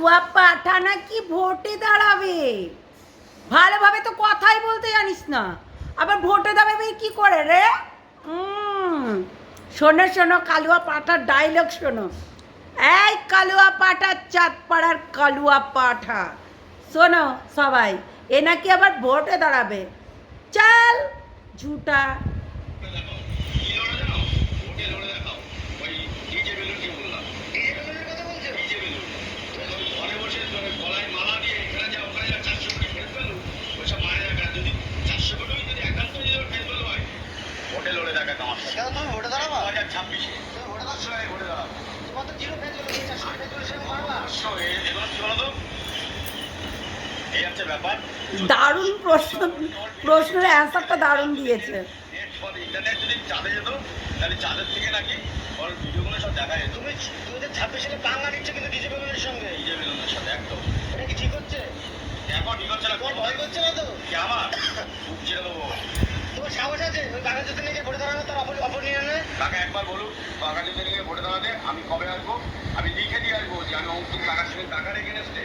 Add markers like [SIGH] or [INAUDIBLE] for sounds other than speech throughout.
কালুয়া পাঠা নাকি ভোটে দাঁড়াবে? ভালোভাবে তো কথাই বলতে জানিস না। আবার ভোটে দাঁড়াবে কি করে রে? শোনো শোনো, কালুয়া পাঠার ডায়লগ শোনো। এই কালুয়া পাঠা চাঁদপাড়ার কালুয়া পাঠা। শোনো সবাই, এ নাকি আবার ভোটে দাঁড়াবে। চল, ঝুটা হোটেল ওরে দেখা তোমার কেন তুমি ভোটে দাঁড়াবা দু হাজার ছাব্বিশে তুমি ভোটে দাঁড়াচ্ছ অবশ্যই ভোটে দাঁড়াবো তোমার তো জিরো ফেজ হলো চারশো ফেজ হলো সেরকম পারবা অবশ্যই এবার কি বলো তো এই হচ্ছে ব্যাপার দারুণ প্রশ্ন প্রশ্নের অ্যান্সারটা দারুণ দিয়েছে। ইন্টারনেট যদি চাঁদে যেত তাহলে চাঁদের থেকে নাকি ওর ভিডিওগুলো সব দেখা যেত। তুমি দু হাজার ছাব্বিশ সালে পাঙ্গা নিচ্ছ কিন্তু ডিজে পেমেন্টের সঙ্গে। এই বেলুনের সাথে একদম। এটা কি ঠিক হচ্ছে? এখন ঠিক হচ্ছে না তোমার ভয় করছে? না তো? কি আমার? [LAUGHS] খুব দেবো। তোমার সাহস আছে? ওই বাঘা যদি নিয়ে ভোটে দাঁড়ানো তার অপর অপরনিয়নে কাকা একবার বলুন যদি ভোটে দাঁড়াতে আমি কবে আসব? আমি লিখে দিয়ে আসব যে আমি অঙ্কিত কাকার সঙ্গে টাকা রেখে এসছে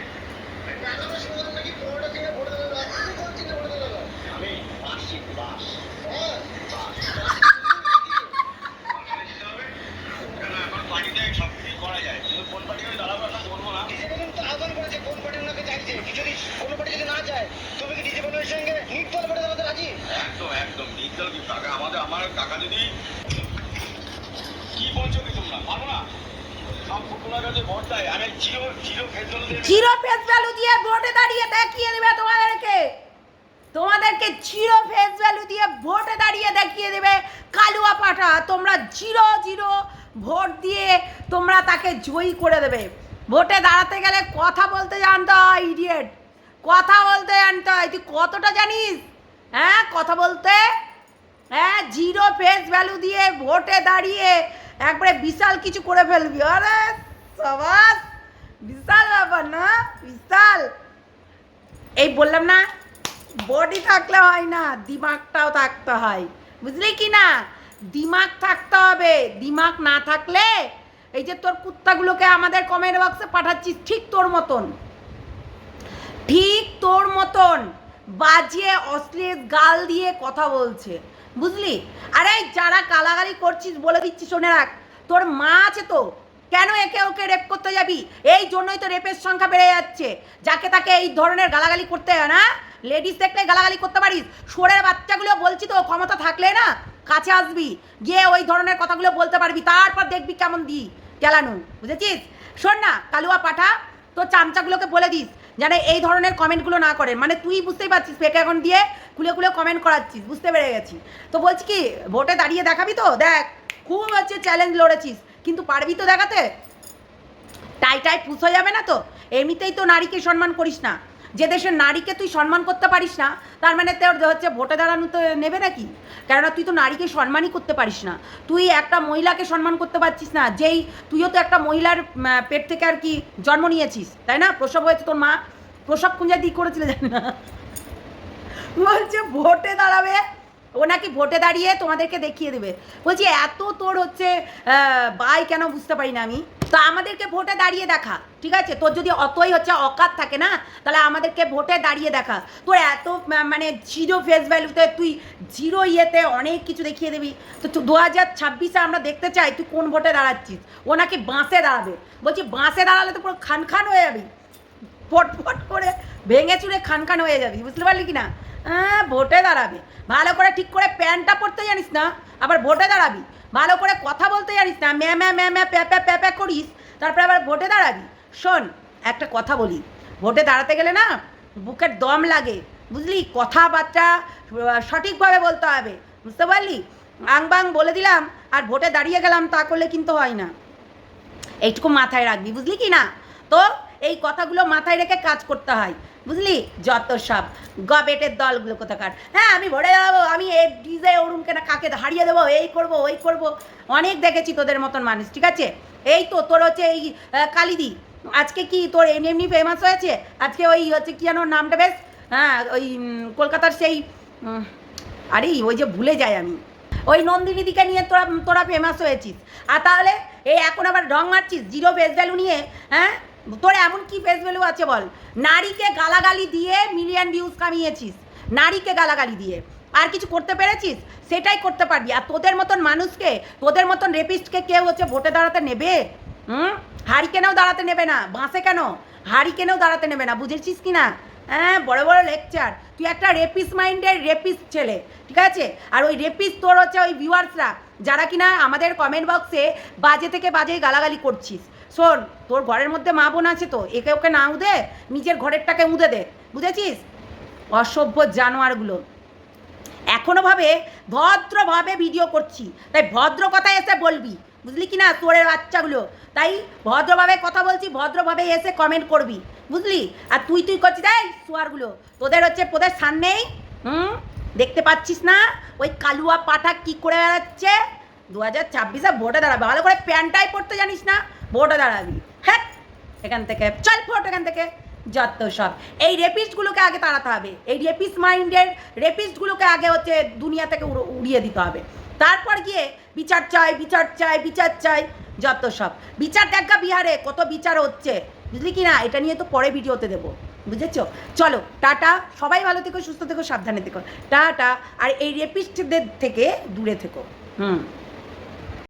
আমাদের আমার টাকা যদি কি বলছো কি তোমরা? পারো না? জিরো ফেস ভ্যালু দিয়ে ভোটে দাঁড়িয়ে দেখিয়ে দেবে তোমাদেরকে। তোমাদেরকে জিরো ফেস ভ্যালু দিয়ে ভোটে দাঁড়িয়ে দেখিয়ে দেবে কালুয়া পাঠা। তোমরা জিরো জিরো ভোট দিয়ে তোমরা তাকে জয়ী করে দেবে। ভোটে দাঁড়াতে গেলে কথা বলতে জানতে হয় ইডিয়েট কথা বলতে জানতে হয়। তুই কতটা জানিস? হ্যাঁ কথা বলতে? হ্যাঁ জিরো ফেস ভ্যালু দিয়ে ভোটে দাঁড়িয়ে একবারে বিশাল কিছু করে ফেলবি। আরে, সবাস! বিশাল ব্যাপার না? বিশাল! এই বললাম না বডি থাকলে হয় না, দিমাগটাও থাকতে হয়। বুঝলি কি না? দিমাগ থাকতে হবে। দিমাগ না থাকলে এই যে তোর কুত্তাগুলোকে আমাদের কমেন্ট বক্সে পাঠাচ্ছিস ঠিক তোর মতন। ঠিক তোর মতন। বাজিয়ে, অশ্লীল গাল দিয়ে কথা বলছে। বুঝলি? আরে, যারা গালাগালি করছিস বলে দিচ্ছি, শোনে রাখ। তোর মা আছে তো। কেন একে ওকে রেপ করতে যাবি? এই জন্যই তো রেপের সংখ্যা বেড়ে যাচ্ছে। যাকে তাকে এই ধরনের গালাগালি করতে হয় না? লেডিস দেখলে গালাগালি করতে পারিস। সোরের বাচ্চাগুলো বলছি তো, ক্ষমতা থাকলে না, কাছে আসবি। গিয়ে ওই ধরনের কথাগুলো বলতে পারবি। তারপর দেখবি কেমন দি। গেলানু বুঝেছিস? শোন না কালুয়া পাঠা, তোর চামচাগুলোকে বলে দিস। যেন এই ধরনের কমেন্টগুলো না করেন মানে তুই বুঝতেই পারছিস ফেক অ্যাকাউন্ট দিয়ে খুলে খুলে কমেন্ট করাচ্ছিস, বুঝতে পেরে গেছি। তো বলছি কি ভোটে দাঁড়িয়ে দেখাবি তো? দেখ, খুব হচ্ছে চ্যালেঞ্জ লড়েছিস, কিন্তু পারবি তো দেখাতে? টাই টাই পুষ হয়ে যাবে না তো? এমনিতেই তো নারীকে সম্মান করিস না। যে দেশের নারীকে তুই সম্মান করতে পারিস না, তার মানে তোর হচ্ছে ভোটে দাঁড়ানো তো নেবে নাকি? কেননা তুই তো নারীকে সম্মানই করতে পারিস না। তুই একটা মহিলাকে সম্মান করতে পারছিস না, যেই তুইও তো একটা মহিলার পেট থেকে আর কি জন্ম নিয়েছিস, তাই না? প্রসব হয়েছে তোর মা, প্রসব কুঞ্জা দিক করেছিল জানি না। বলছে, ভোটে দাঁড়াবে। ও নাকি ভোটে দাঁড়িয়ে তোমাদেরকে দেখিয়ে দেবে। বলছি, এত তোর হচ্ছে বাই কেন বুঝতে পারি না আমি? তো আমাদেরকে ভোটে দাঁড়িয়ে দেখা, ঠিক আছে? তোর যদি অতই হচ্ছে অকাত থাকে না, তাহলে আমাদেরকে ভোটে দাঁড়িয়ে দেখা। তোর এত মানে জিরো ফেস ভ্যালুতে তুই জিরো ইয়েতে অনেক কিছু দেখিয়ে দিবি। তো দু হাজার ছাব্বিশে আমরা দেখতে চাই তুই কোন ভোটে দাঁড়াচ্ছিস। ও নাকি বাঁশে দাঁড়াবে। বলছি, বাঁশে দাঁড়ালে তো পুরো খান খান হয়ে যাবি। ফট ফট করে ভেঙে চুড়ে খান খান হয়ে যাবি, বুঝতে পারলি কি না? হ্যাঁ ভোটে দাঁড়াবে। ভালো করে ঠিক করে প্যান্টটা পরতে জানিস না, আবার ভোটে দাঁড়াবি। ভালো করে কথা বলতে জানিস না, ম্যা ম্যা ম্যা ম্যা, প্যা প্যা প্যা প্যা করিস, তারপরে আবার ভোটে দাঁড়াবি। শোন, একটা কথা বলি, ভোটে দাঁড়াতে গেলে না বুকের দম লাগে, বুঝলি? কথাবার্তা সঠিকভাবে বলতে হবে, বুঝতে পারলি? আং, বাং বলে দিলাম, আর ভোটে দাঁড়িয়ে গেলাম, তা করলে কিন্তু হয় না। এইটুকু মাথায় রাখবি, বুঝলি কি না? তো এই কথাগুলো মাথায় রেখে কাজ করতে হয়। বুঝলি? যত সব। গবেটের দলগুলো কোথাকার। হ্যাঁ আমি ভরে যাব, আমি এই ডিজে ওরুমকে না কাকে হারিয়ে দেবো, এই করব, ওই করব। অনেক দেখেছি তোদের মতন মানুষ, ঠিক আছে? এই তো তোর হচ্ছে এই কালিদি। আজকে কি তোর এমনি এমনি ফেমাস হয়েছে? আজকে ওই হচ্ছে কি যেন নামটা বেশ হ্যাঁ ওই কলকাতার সেই আরে, ওই যে ভুলে যাই আমি। ওই নন্দিনীদিকে নিয়ে তোরা তোরা ফেমাস হয়েছিস। আর তাহলে, এই এখন আবার রং মারছিস জিরো ফেস ভ্যালু নিয়ে হ্যাঁ? তোর এমন কি ফেস ভ্যালু আছে বল? নারীকে গালাগালি দিয়ে মিলিয়ন ভিউজ কামিয়েছিস। নারীকে গালাগালি দিয়ে। আর কিছু করতে পেরেছিস? সেটাই করতে পারবি। আর তোদের মতন মানুষকে, তোদের মতন রেপিস্টকে কেউ হচ্ছে ভোটে দাঁড়াতে নেবে? হুম? হাড়ি কেনেও দাঁড়াতে নেবে না। বাঁশে কেন? হাড়ি কেনেও দাঁড়াতে নেবে না। বুঝেছিস কি না? হ্যাঁ বড় বড় লেকচার তুই একটা রেপিস মাইন্ডের রেপিস ছেলে, ঠিক আছে? আর ওই রেপিস তোর হচ্ছে ওই ভিউয়ার্সরা যারা কিনা আমাদের কমেন্ট বক্সে বাজে থেকে বাজে গালাগালি করছিস। শোন, তোর ঘরের মধ্যে মা বোন আছে তো, একে ওকে না উদে, নিজের ঘরেরটাকে উদে দে। বুঝেছিস? অসভ্য জানোয়ারগুলো। এখনও ভাবে ভদ্রভাবে ভিডিও করছি। তাই ভদ্র কথায় এসে বলবি। বুঝলি কি না তোরের বাচ্চাগুলো? তাই ভদ্রভাবে কথা বলছি, ভদ্রভাবে এসে কমেন্ট করবি। বুঝলি? আর তুই তুই করছিস তাই সোয়ারগুলো তোদের হচ্ছে, তোদের সামনেই, হুম? দেখতে পাচ্ছিস না? ওই কালুয়া পাঠা কি করে বেড়াচ্ছে? দু হাজার ছাব্বিশে ভোটে দাঁড়াবে। ভালো করে প্যান্টাই পড়তে জানিস না? ভোটে দাঁড়াবি। হ্যাঁ এখান থেকে। চল ফোট এখান থেকে। যত সব। এই রেপিস্টগুলোকে আগে তাড়াতে হবে। এই রেপিস্ট মাইন্ডের রেপিস্টগুলোকে আগে হচ্ছে দুনিয়া থেকে উড়িয়ে দিতে হবে। তারপর গিয়ে বিচার চাই বিচার চাই বিচার চাই, যত সব। বিচার দেখা বিহারে, কত বিচার হচ্ছে। বুঝলি কি না? এটা নিয়ে তো পরে ভিডিওতে দেবো। বুঝেছ? চলো, টাটা। সবাই ভালো থেকো, সুস্থ থেকো, সাবধানে থেকো। টাটা। আর এই রেপিস্টদের থেকে দূরে থেকো। হুম।